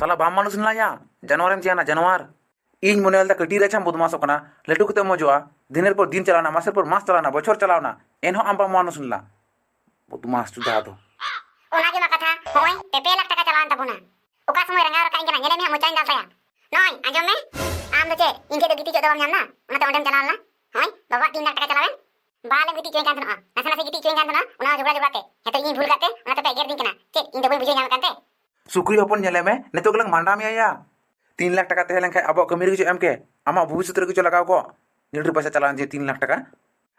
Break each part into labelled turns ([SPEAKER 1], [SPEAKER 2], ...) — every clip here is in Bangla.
[SPEAKER 1] ᱥᱟᱞᱟ ᱵᱟᱢ ᱢᱟᱱᱩᱥ ᱱᱟᱭᱟ ᱡᱟᱱᱣᱟᱨᱮᱢ ᱪᱮᱭᱟᱱᱟ ᱡᱟᱱᱣᱟᱨ ᱤᱧ ᱢᱚᱱᱮ ᱞᱮᱫᱟ ᱠᱟᱹᱴᱤᱡ ᱨᱟᱪᱟᱢ ᱵᱚᱫᱢᱟᱥᱚᱜ ᱠᱟᱱᱟ ᱞᱟᱹᱴᱩ ᱠᱟᱛᱮᱢ ᱢᱚᱡᱚᱜᱼᱟ ᱫᱤᱱᱮᱨ ᱯᱚᱨ ᱫᱤᱱ ᱪᱟᱞᱟᱣᱱᱟ ᱢᱟᱥᱮᱨ ᱯᱚᱨ ᱢᱟᱥ ᱪᱟᱞᱟᱣᱱᱟ ᱵᱚᱪᱷᱚᱨ ᱪᱟᱞᱟᱣᱱᱟ ᱮᱱᱦᱚᱸ ᱟᱢ ᱵᱟᱢ ᱢᱟᱱᱩᱥ ᱞᱮᱱᱟ ᱵᱚᱫᱢᱟᱥ ᱪᱩᱫᱟ ᱫᱚ
[SPEAKER 2] ᱚᱱᱟᱜᱮ ᱢᱟ ᱠᱟᱛᱷᱟ ᱦᱚᱸᱜᱼᱚᱭ ᱯᱮᱯᱮ ᱞᱟᱠᱷ ᱴᱟᱠᱟ ᱪᱟᱞᱟᱣᱮᱱ ᱛᱟᱵᱚᱱᱟ ᱚᱠᱟ ᱥᱚᱢᱚᱭ ᱨᱟᱸᱜᱟᱣ ᱨᱟᱠᱟᱵ ᱤᱧ ᱠᱟᱱᱟ ᱧᱮᱞᱮ ᱢᱮᱭᱟ ᱢᱚᱪᱟᱧ ᱫᱟᱞ ᱱᱚᱭ ᱟᱸᱡᱚᱢ ᱢᱮ ᱟᱢ ᱫᱚ ᱪᱮᱫ ᱤᱧ ᱴᱷᱮᱡ ᱫᱚ ᱜᱤᱛᱤᱡᱚᱜ ᱫᱚ ᱵᱟᱢ ᱧᱟᱢ ᱞᱮᱱᱟ ᱚᱱᱟᱛᱮ ᱚᱸᱰᱮᱢ ᱪᱟᱞᱟᱣ ᱞᱮᱱᱟ ᱦᱳᱭ ᱵᱟᱵᱟ ᱛᱤᱱ ᱞᱟᱠᱷ ᱴᱟᱠᱟ ᱪᱟᱞᱟᱣᱮᱱ ᱵᱟᱞᱮᱢ ᱜᱤᱛᱤᱡ ᱪᱚᱧ ᱠᱟᱱ ᱛᱟᱦᱮᱱᱟ ᱱᱟᱥᱮ ᱱᱟᱥᱮ ᱜᱤᱛᱤᱡ ᱪᱚᱧ ᱠᱟᱱ ᱛᱟᱦᱮᱱᱟ ᱚᱱᱟ ᱡᱚᱜᱲᱟ ᱡᱚᱜᱲᱟ ᱛᱮ ᱱᱤᱛᱚᱜ ᱤᱧ ᱵᱷᱩᱞ ᱠᱟᱛᱮ ᱛᱮ ᱚᱱᱟᱛᱮ ᱯᱮ ᱫᱤᱧ ᱠᱟᱱᱟ ᱪᱮᱫ ᱤᱧ ᱫᱚ ᱵᱟᱹᱧ ᱵᱩᱡᱷᱟᱹᱣ ᱧᱟᱢ ᱠᱟᱱᱛᱮ
[SPEAKER 1] ᱥᱩᱠᱨᱤ ᱦᱚᱯᱚᱱ ᱧᱮᱞᱮᱢᱮ ᱱᱤᱛᱚᱜ ᱜᱮᱞᱟᱝ ᱢᱟᱸᱰᱟ ᱢᱮᱭᱟ ᱛᱤᱱ ᱞᱟᱠᱷ ᱴᱟᱠᱟ ᱛᱟᱦᱮᱸ ᱞᱮᱱᱠᱷᱟᱱ ᱟᱵᱚᱣᱟᱜ ᱠᱟᱹᱢᱤ ᱨᱮᱜᱮ ᱮᱢ ᱠᱮ ᱟᱢᱟᱜ ᱵᱷᱚᱵᱤᱥᱥᱚᱛ ᱨᱮᱜᱮ ᱪᱚ ᱞᱟᱜᱟᱣ ᱠᱚ ᱱᱤᱰᱨᱤ ᱯᱟᱭᱥᱟ ᱪᱟᱞᱟᱣᱮᱱ ᱡᱮ ᱛᱤᱱ ᱞᱟᱠᱷ ᱴᱟᱠᱟ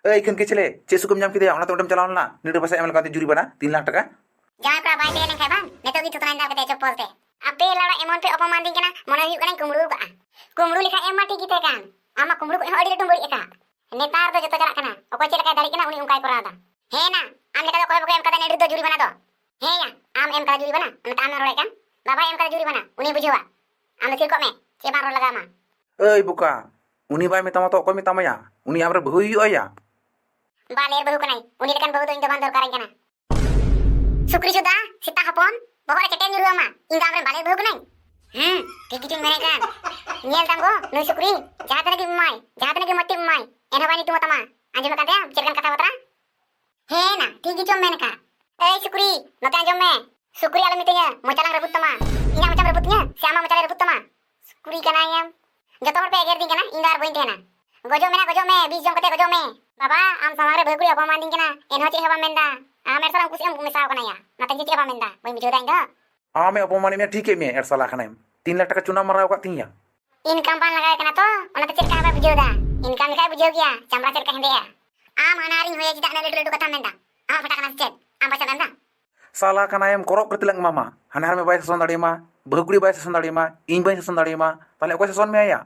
[SPEAKER 1] ᱮᱭ ᱠᱷᱟᱱ ᱠᱤᱪᱷᱞᱮ ᱪᱮᱫ ᱥᱩᱠᱩᱢ ᱧᱟᱢ ᱠᱮᱫᱮᱭᱟ ᱚᱱᱟᱛᱮ ᱚᱸᱰᱮᱢ ᱪᱟᱞᱟᱣ ᱞᱮᱱᱟ ᱱᱤᱰᱨᱤ ᱯᱟᱭᱥᱟ ᱮᱢ ᱞᱮᱠᱟᱛᱮ ᱡᱩᱨᱤᱵᱟᱱᱟ ᱛᱤᱱ ᱞᱟᱠᱷ ᱴᱟᱠᱟ
[SPEAKER 2] ᱡᱟᱦᱟᱸᱭ ᱯᱨᱟ ᱵᱟᱭ ᱛᱟᱦᱮᱸ ᱞᱮᱱᱠᱷᱟᱱ ᱵᱟᱝ ᱱᱤᱛᱚᱜ ᱜᱮ ᱪᱚᱛᱱᱟᱧ ᱫᱟᱜ ᱠᱟᱛᱮ ᱪᱚ ᱯᱚᱞᱛᱮ ᱟᱯᱮ ᱞᱟᱲᱟ ᱮᱢᱚᱱ ᱯᱮ ᱚᱯᱚᱢᱟᱱ ᱫᱤᱧ ᱠᱟᱱᱟ ᱢᱚᱱᱮ ᱦᱩᱭᱩᱜ ᱠᱟᱱᱟ ᱠᱩᱢᱲᱩ ᱠᱟᱜᱼᱟ ᱠᱩᱢᱲᱩ ᱞᱮᱠᱷᱟᱱ ᱮᱢ ᱢᱟ ᱴᱷᱤᱠ ᱜᱮᱛᱮ ᱠᱟᱱ ᱟᱢᱟᱜ ᱠᱩᱢᱲᱩ ᱠᱚᱦᱚᱸ ᱟᱹᱰᱤ ᱞᱟᱹᱴᱩᱢ ᱵᱟᱹᱲᱤᱡ ᱟᱠᱟᱫ ᱱᱮᱛᱟᱨ ᱫᱚ ᱡᱚᱛᱚ ᱪᱟᱞᱟᱜ ᱠᱟᱱᱟ ᱚᱠᱚᱭ ᱪᱮᱫ ᱞᱮᱠᱟᱭ ᱫᱟᱲᱮᱜ ᱠᱟᱱᱟ ᱩᱱᱤ ᱚᱱᱠᱟᱭ ᱠᱚᱨᱟᱣ ᱦᱮᱸ ᱱᱟ ᱟᱢ ᱞᱮᱠᱟ ᱫᱚ ᱚᱠᱚᱭ ᱵᱟᱠᱚ ᱮᱢ ᱠᱟᱫᱟ ᱱᱤᱰᱨᱤ ᱫᱚ ᱡᱩᱨᱤᱢᱟᱱᱟ ᱫᱚ હે યા આમ એમ કાજુરી બના અને કામ ના રોડે કામ બાબા એમ કાજુરી બના ઉની બુજીવા આમ સિરકો મે ચે મારો લગામા
[SPEAKER 1] ઓય બુકા উনি বাই মেতামা তো অকয় মেতামায়া উনি আমার বহু ইয়া
[SPEAKER 2] বালের বহু কানাই উনি কান বহু তো ইন্দো বান্দর কারাই কানা সুক্রি সুদা সিতা হপন বগরে কেটে নিরু আমা ইন্দো আমরে বালের বহু কানাই হুম ঠিকই তুমি মেরে কান নিয়েল দাঙ্গো নই সুক্রি যাহাতে নাকি মাই যাহাতে নাকি মতি মাই এনা বানি তুমি তামা আজে কাতে চেরকান কথা বতরা হে না ঠিকই তুমি মেনে কা। Eh Sukri, nanti anjom me. Sukri alam itu ya, mau calang rebut tema. Ini macam rebutnya, siapa mau calang rebut tema? Sukri kena ayam. Jatuh orang pegar dingin kena, indah arboin kena. Gojo me na gojo me, bis jom kete gojo me. Baba, am samare bhaguri apa manding kena, enho cih apa menda. Am ersalam kusi am misal kena ya, nanti cih apa menda, boy mijo dain dah.
[SPEAKER 1] Am apa mani me ठीक है मैं ersalah kena. तीन लाख टका चुनाव मरा होगा तीन या
[SPEAKER 2] इनकम पान लगाया कना तो उन्हें तो चिरका है बुझो दा इनकम लिखा है बुझो गया चमड़ा चिरका हिंदे या आम अनारिंग होया जिदा अनालिटिकल तो कथा में दा आम फटाकना चिर ಅಂಬಸದಂದ
[SPEAKER 1] ᱥᱟᱞᱟ ᱠᱟᱱᱟᱭᱮᱢ ᱠᱚᱨᱚᱯ ᱠᱟᱛᱮᱞᱟᱝ ᱢᱟᱢᱟ ᱦᱟᱱᱦᱟᱨ ᱢᱮ ᱵᱟᱭ ᱥᱟᱥᱚᱱ ᱫᱟᱲᱮᱭᱟᱢᱟ ᱵᱟᱹᱦᱩᱠᱩᱲᱤ ᱵᱟᱭ ᱥᱟᱥᱚᱱ ᱫᱟᱲᱮᱭᱟᱢᱟ ᱤᱧ ᱵᱟᱹᱧ ᱥᱟᱥᱚᱱ ᱫᱟᱲᱮᱭᱟᱢᱟ ᱛᱟᱦᱞᱮ ᱚᱠᱚᱭ ᱥᱟᱥᱚᱱ ᱢᱮᱭᱟ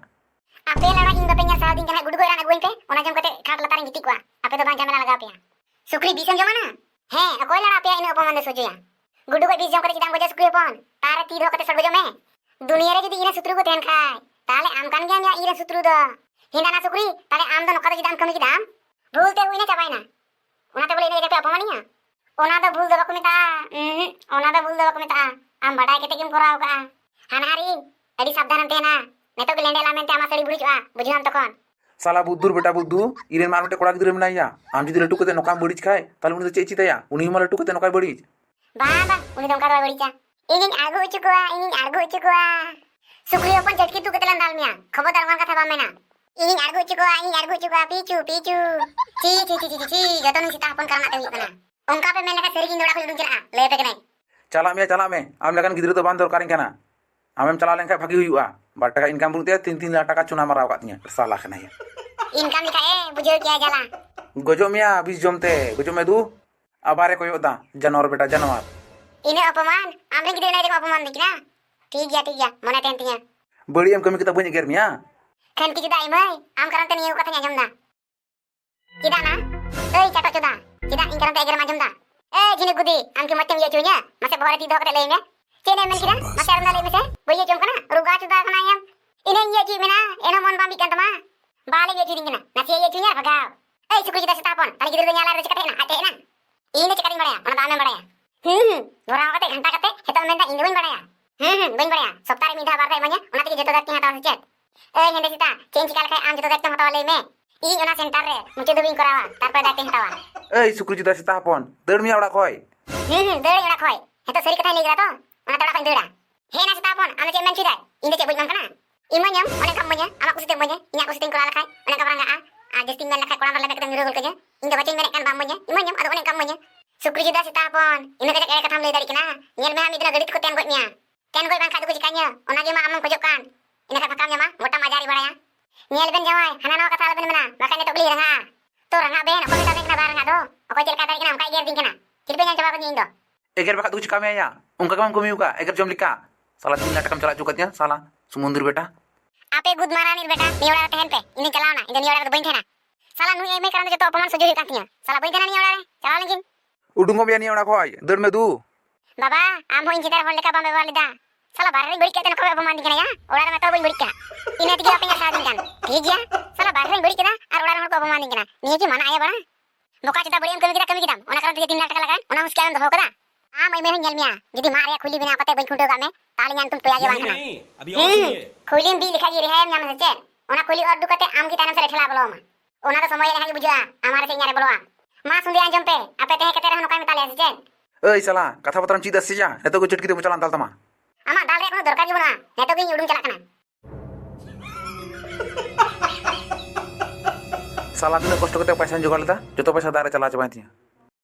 [SPEAKER 2] ᱟᱯᱮ ᱞᱟᱲᱟ ᱤᱧ ᱵᱟᱯᱮ ᱧᱟ ᱥᱟᱣᱫᱤᱧ ᱠᱟᱱᱟ ᱜᱩᱰᱜᱚ ᱨᱟᱱ ᱟᱹᱜᱩᱧ ᱯᱮ ᱚᱱᱟ ᱡᱚᱢ ᱠᱟᱛᱮ ᱠᱷᱟᱴ ᱞᱟᱛᱟᱨ ᱤᱧ ᱜᱤᱛᱤᱡ ᱠᱚᱣᱟ ᱟᱯᱮ ᱫᱚ ᱵᱟᱝ ᱡᱷᱟᱢᱮᱞᱟ ᱞᱟᱜᱟᱣ ᱯᱮᱭᱟ ᱥᱩᱠᱨᱤ ᱵᱤᱥᱮᱢ ᱡᱚᱢᱟ ᱱᱟ ᱦᱮᱸ ᱚᱠᱚᱭ ᱞᱟᱲᱟ ᱟᱯᱮᱭᱟ ᱤᱱᱟᱹ ᱚᱯᱚᱢᱟᱱ ᱫᱚ ᱥᱚᱡᱷᱮᱭᱟ ᱜᱩᱰᱩ ᱠᱚ ᱵᱤᱥ ᱡᱚᱢ ᱠᱟᱛᱮ ᱪᱮᱫᱟᱜ ᱵᱚᱡᱟ ᱥᱩᱠᱨᱤ ᱦᱚᱯᱚᱱ ᱛᱟᱨᱮ ᱛᱤ ᱫᱚᱦᱚ ᱠᱟᱛᱮ ᱥᱚᱲᱜᱚ ᱡᱚᱢᱮ ᱫᱩᱱᱤᱭᱟᱹ ᱨᱮ ᱡᱩᱫᱤ ᱤᱱᱟᱹ ᱥᱩᱛᱨᱩ ᱠᱚ ᱛᱟᱦᱮᱱ ᱠᱷᱟᱡ ᱛᱟᱦᱞᱮ ᱟᱢ ᱠᱟᱱ ᱜᱮᱭᱟᱢ ᱤᱧ ᱨᱮᱱ ᱥᱩᱛᱨᱩ ᱫᱚ ᱦᱤᱱᱟᱱᱟ ᱥᱩᱠᱨᱤ ᱛᱟᱦᱞᱮ ᱟᱢ ᱫᱚ ᱱᱚᱝᱠᱟ ᱫᱚ ᱪᱮᱫᱟᱜ ᱮᱢ ᱠᱟᱹᱢᱤ ᱠᱮᱫᱟᱢ ᱵᱷᱩᱞ ᱛᱮ ᱦᱩᱭᱱᱟ ᱪᱟᱵᱟᱭᱱᱟ ᱚᱱᱟᱛᱮ ᱵᱚᱞᱮ ᱤᱱᱟᱹ ᱡᱟᱯᱮ ᱚᱯᱚᱢᱟᱱᱤᱧᱟ ᱚᱱᱟ ᱫᱚ ᱵᱷᱩᱞ ᱫᱚ ᱵᱟᱠᱚ ᱢᱮᱛᱟᱜᱼᱟ ᱚᱱᱟ ᱫᱚ ᱵᱷᱩᱞ ᱫᱚ ᱵᱟᱠᱚ ᱢᱮᱛᱟᱜᱼᱟ ᱟᱢ ᱵᱟᱰᱟᱭ ᱠᱟᱛᱮ ᱜᱮᱢ ᱠᱚᱨᱟᱣ ᱠᱟᱜᱼᱟ ᱦᱟᱱᱦᱟᱨᱤ ᱟᱹᱰᱤ ᱥᱟᱵᱫᱷᱟᱱᱮᱢ ᱛᱟᱦᱮᱱᱟ ᱱᱤᱛᱚᱜ ᱜᱮ ᱞᱮᱸᱰᱮᱞᱟ ᱢᱮᱱᱛᱮ ᱟᱢᱟᱜ ᱥᱟᱹᱲᱤ ᱵᱩᱲᱤᱡᱚᱜᱼᱟ ᱵᱩᱡᱷᱟᱹᱣᱟᱢ ᱛᱚᱠᱷᱚᱱ
[SPEAKER 1] সালা বুদ্ধুর বেটা বুদ্ধু ইরেন মার মিটে কড়া গিদ্রে মেনাইয়া আমি যদি লটু করতে নকাম বড়িচ খাই তাহলে উনি তো চেয়ে চিতাইয়া উনি মা লটু করতে নকাই বড়িচ
[SPEAKER 2] বাবা উনি দমকা দমকা বড়িচা ইনিং আর্গু হচ্ছে কোয়া ইনিং আর্গু হচ্ছে কোয়া। সুকুলি ওপন জটকি তু কেতলাম দালমিয়া খবর দালমার কথা বামে না। ইনিং আর্গু হচ্ছে কোয়া ইনিং আর্গু হচ্ছে কোয়া। Picchu Picchu. চি চি চি চি চি যতন সিতা আপন কারণাতে হইব না।
[SPEAKER 1] चला। चला आम लगन गो बन दरकार आम चला तो भागी हुई बार टाइम इनकाम बनते तीन तीन हज़ार टाका चुना मारा साला खेना है। गजो मे बीज जमते। गजो मे दू? आबारे कोई होता जानवर बेटा जानवर।
[SPEAKER 2] इन अपमान? आम रे गिदे नाइ अपमान ने ठीक जा ठीक जा मने टेन तिया
[SPEAKER 1] बड़ी एम कमी किता बुनी गेर मिया।
[SPEAKER 2] खन की तो किता इमै आम करन ते नियो कथा ने जमना किदा ना? ओई चाटो चदा ಕರಂತ ಎಗರ ಮಂಜುಂದ ಏ ಜಿನ ಗುದಿ ಅಂಕೆ ಮತ್ತೆ ಯೆ ಚುನ್ಯ ಮತ್ತೆ ಬೋರ ತಿ ದೋಕರೆ ಲೈನೆ ಚೇನೆ ಮನ್ ಕಿರ ಮತ್ತೆ ಅರ್ನ ಲೈನೆ ಸೆ ಬೊಯ್ಯ ಚುಂಕನ ರುಗಾ ಚು ದಾಕನ ಯಂ ಇನೆನ್ ಯೆ ಜಿಮಿನ ಏನೋ ಮನ್ ಬಾಮಿ ಕಂತಮ ಬಾಲೆ ಯೆ ಚುರಿಂಗಿನ ನಸೆ ಯೆ ಚುನ್ಯ ಬಗಾ ಏ ಸುಕುಜಿ ದಸ ತಾಪನ್ ತಲಿ ಗಿದ್ರ ನ್ಯಾಲ ರಚ ಕಟೇನ ಅಟೇನ ಇನೆ ಚಕರಿ ಬಡಯ ಮನ ದಾಮೆ ಬಡಯ ಹ್ಮ್ ದೊರಾ ಕತೆ ಘಂಟಾ ಕತೆ ಹೆತಲ್ ಮೆಂದ ಇಂದ ಬನ್ ಬಡಯ ಹ್ಮ್ ಹ್ಮ್ ಬನ್ ಬಡಯ ಸಪ್ತಾರೆ ಮಿಧಾ ಬಾರ್ತೆ ಮನೆ ಒನತಿ ಜೆತ ದಕ್ತಿ ಹತಾ ಹಚೆ ಏ ಹೆಂದೆ ಸಿತಾ ಚೇಂಜ್ ಕಾಲ ಕೈ ಆಂ ಜೆತ ದಕ್ತಿ ಹತಾ ಲೈಮೆ ᱤᱧ ᱚᱱᱟ ᱥᱮᱱᱴᱟᱨ ᱨᱮ ᱢᱩᱪᱟᱹᱫ ᱫᱷᱟᱹᱵᱤᱡ ᱤᱧ ᱠᱚᱨᱟᱣᱟ ᱛᱟᱨᱯᱚᱨ ᱰᱟᱠᱛᱮᱧ ᱦᱟᱛᱟᱣᱟ
[SPEAKER 1] এই শুক্রজিৎ আছে তাপন দৌড় মিয়া ওড়া কয়।
[SPEAKER 2] হুম হুম, দৌড় ওড়া কয়। এত সরি কথা নেই গরা তো? মানে দৌড়া কয় দৌড়া। হে না তাপন আমি যে মেন চুদাই ইন্দে যে বুঝমান কানা ইমনিয়াম, অনেক কাম মনে আমার কুসিতে মনে ইনা কুসিতে করা লাখাই অনেক কাম রাঙা আর যে তিন মেন লাখাই করা লাখাই কেন নিরগল কজে ইন্দে বাচিন মেন কান বাম মনে ইমনিয়াম, আর অনেক কাম মনে শুক্রজিৎ আছে তাপন ইনা কাছে এর কথা লই দাঁড়ি কিনা? নিয়েল মে আমি দিনা গড়িত কো তেন গট মিয়া। তেন গই বাংখা দুকুজি কানিয়া অনাগে মা আমম খোঁজক কান। ইনা কথা কাম জামা মোটা মাজারি বড়ায়া নিয়েল বেন জামাই হানা নাও কথা আলবেন মেনা বাকা নেটক রাঙা ᱛᱚ ᱨᱟᱸᱜᱟ ᱵᱮᱱ ᱚᱠᱚᱭ ᱢᱮᱛᱟ ᱵᱮᱱ ᱠᱟᱱᱟ ᱵᱟᱝ ᱨᱟᱸᱜᱟ ᱫᱚ ᱚᱠᱚᱭ ᱪᱮᱫ ᱞᱮᱠᱟ ᱛᱟᱦᱮᱸ ᱠᱟᱱᱟ ᱚᱱᱠᱟ ᱜᱮᱨ ᱫᱤᱧ ᱠᱟᱱᱟ ᱪᱮᱫ ᱵᱮᱱ ᱧᱟᱢ ᱪᱟᱵᱟ ᱠᱟᱹᱫᱤᱧ ᱤᱧ ᱫᱚ
[SPEAKER 1] ᱮᱜᱮᱨ ᱵᱟᱠᱷᱟᱡ ᱫᱚ ᱠᱤᱪᱷᱩ ᱠᱟᱢᱮ ᱟᱭᱟ ᱚᱱᱠᱟ ᱜᱮᱢ ᱠᱟᱹᱢᱤ ᱟᱠᱟᱫ ᱮᱜᱮᱨ ᱡᱚᱢ ᱞᱮᱠᱟ ᱥᱟᱞᱟ ᱛᱤᱱ ᱞᱟᱴᱟᱠᱟᱢ ᱪᱟᱞᱟᱣ ᱦᱚᱪᱚ ᱠᱟᱫᱤᱧᱟ ᱥᱟᱞᱟ ᱥᱩᱢᱩᱱᱫᱨ ᱵᱮᱴᱟ
[SPEAKER 2] ᱟᱯᱮ ᱜᱩᱫ ᱢᱟᱨᱟᱱᱤᱨ ᱵᱮᱴᱟ ᱱᱤᱭᱟᱹ ᱚᱲᱟᱜ ᱨᱮ ᱛᱟᱦᱮᱱ ᱯᱮ ᱤᱧ ᱪᱟᱞᱟᱣᱱᱟ ᱤᱧ ᱫᱚ ᱱᱤᱭᱟᱹ ᱚᱲᱟᱜ ᱨᱮᱫᱚ ᱵᱟᱹᱧ ᱛᱟᱦᱮᱱᱟ ᱥᱟᱞᱟ ᱱᱩᱭ ᱮᱢᱮ ᱠᱟᱨᱚᱱ ᱡᱚᱛᱚ ᱚᱯᱚᱢᱟᱱ ᱥᱚᱡᱚ ᱦᱩᱭᱩᱜ ᱠᱟᱱ ᱛᱤᱧᱟ ᱥᱟᱞᱟ ᱵᱟᱹᱧ ᱛᱟᱦᱮᱱᱟ ᱱᱤᱭᱟᱹ ᱚᱲᱟᱜ ᱨᱮ ᱪᱟᱞᱟᱣ ᱞᱮᱱᱜᱤᱧ
[SPEAKER 1] ᱩᱰᱩᱝᱚᱜ ᱢᱮᱭᱟ ᱱᱤᱭᱟᱹ ᱚᱲᱟᱜ ᱠᱷᱚᱡ ᱫᱟᱹᱲ ᱢᱮ ᱫᱩ
[SPEAKER 2] ᱵᱟᱵᱟ ᱟᱢ ᱦᱚᱸ ᱤᱧ ᱪᱮᱛᱟᱱ ᱦᱚᱲ ᱞᱮᱠᱟ ᱵᱟᱢ ᱵᱮᱵᱚᱦᱟᱨ ᱞᱮᱫᱟ ᱥᱟᱞᱟ ᱵᱟᱨᱦᱮ ᱨᱮᱧ ᱵᱟᱹᱲᱤᱡ ᱠᱮᱫ ᱛᱮ ᱱᱚᱠᱚᱭ ᱚᱯᱚᱢᱟᱱᱤᱧ ᱠᱟᱱᱟ ᱭᱟ ᱚᱲᱟᱜ ᱨᱮ ᱢᱟᱛᱚ ᱵᱟᱹᱧ ᱵᱟᱹᱲᱤᱡ ᱠᱟᱜ ᱤᱱᱟᱹ ᱛᱮᱜᱮ ᱵᱟᱯᱮ ᱧᱟᱥᱟᱣ ᱫᱤᱧ ᱠᱟᱱ ᱴᱷᱤᱠ ᱜᱮᱭᱟ ᱥᱟᱞᱟ ᱵᱟᱨ ᱨᱮᱧ ᱵᱟᱹᱲᱤᱡ ᱠᱮᱫᱟ ᱟᱨ ᱚᱲᱟᱜ ᱨᱮᱱ ᱦᱚᱲ ᱠᱚ ᱚᱯᱚᱢᱟᱱᱤᱧ ᱠᱟᱱᱟ ᱱᱤᱭᱟᱹ ᱠᱤ ᱢᱟᱱᱟ ᱟᱭᱟ ᱵᱟᱝ ᱵᱚᱠᱟ ᱪᱮᱛᱟ ᱵᱟᱹᱲᱤᱡ ᱮᱢ ᱠᱟᱹᱢᱤ ᱠᱮᱫᱟ ᱠᱟᱹᱢᱤ ᱠᱮᱫᱟᱢ ᱚᱱᱟ ᱠᱟᱨᱚᱱ ᱛᱮᱜᱮ 3 ᱞᱟᱠᱷ ᱴᱟᱠᱟ ᱞᱟᱜᱟᱣ ᱚᱱᱟ ᱢᱩᱥᱠᱤᱞ ᱮᱢ ᱫᱚᱦᱚ ᱠᱟᱫᱟ ᱟᱢ ᱟᱭᱢᱟ ᱦᱚᱸ ᱧᱮᱞ ᱢᱮᱭᱟ ᱡᱩᱫᱤ ᱢᱟᱜ ᱨᱮᱭᱟᱜ ᱠᱷᱩᱞᱤ ᱵᱮᱱᱟᱣ ᱠᱟᱛᱮ ᱵᱟᱹᱧ ᱠᱷᱩᱱᱴᱟᱹᱣ ᱠᱟᱜ ᱢᱮ ᱛᱟᱦᱞᱮ ᱧᱟᱢ ᱛᱩᱢ ᱛᱚᱭᱟ ᱜᱮ ᱵᱟᱝ ᱠᱟᱱᱟ ᱠᱷᱩᱞᱤᱢ ᱵᱤ ᱞᱮᱠᱷᱟᱡ ᱜᱮ ᱨᱮᱦᱟᱭᱮᱢ ᱧᱟᱢᱟ ᱥᱮ ᱪᱮᱫ ᱚᱱᱟ ᱠᱷᱩᱞᱤ ᱚᱨᱰᱩ ᱠᱟᱛᱮ ᱟᱢ ᱜᱮ ᱛᱟᱭᱱᱚᱢ ᱥᱮ ᱴᱷᱮᱞᱟ ᱵᱚᱞᱚᱣᱟᱢᱟ ᱚᱱᱟ ᱫᱚ ᱥᱚᱢᱚᱭ ᱞᱮᱠᱷᱟᱡ ᱜᱮ ᱵᱩᱡᱷᱟᱹᱜᱼᱟ ᱟᱢᱟᱨ ᱥᱮ ᱤᱧᱟᱹᱜ ᱨᱮ ᱵᱚᱞᱚᱣᱟ ᱢᱟ ᱥᱩᱱᱫᱤ ᱟᱸᱡᱚᱢ ᱯᱮ ᱟᱯᱮ ᱛᱮᱦᱮᱸ ᱠᱟᱛᱮ ᱨᱮᱦᱚᱸ ᱱᱚᱝᱠᱟᱭ ᱢᱮᱛᱟᱞᱮᱭᱟ ᱥᱮ ᱪᱮᱫ
[SPEAKER 1] ᱮᱭ ᱥᱟᱞᱟ ᱠᱟᱛᱷᱟ ᱵᱟᱛᱨᱟᱢ ᱪᱮᱫ ᱟᱥᱮᱭᱟ ᱱᱤᱛᱚᱜ ᱜᱮ ᱪᱤᱴᱠᱤ ᱛᱮᱢ ᱪᱟᱞᱟᱜ ᱛᱟᱞᱛᱟᱢᱟ
[SPEAKER 2] ᱟᱢᱟᱜ ᱫᱟᱞ ᱨᱮᱭᱟᱜ ᱠᱳᱱᱳ ᱫᱚᱨᱠᱟᱨ ᱜᱮ ᱵᱟᱹᱱᱩᱜᱼᱟ ᱱᱤᱛᱚᱜ ᱜᱮ ᱤᱧ ᱩᱰᱩᱝ ᱪᱟᱞᱟᱜ ᱠᱟᱱᱟ
[SPEAKER 1] साला तुला कष्ट करते पैशांची गोळता जो तो पैसा दाराच्या लाच माहिती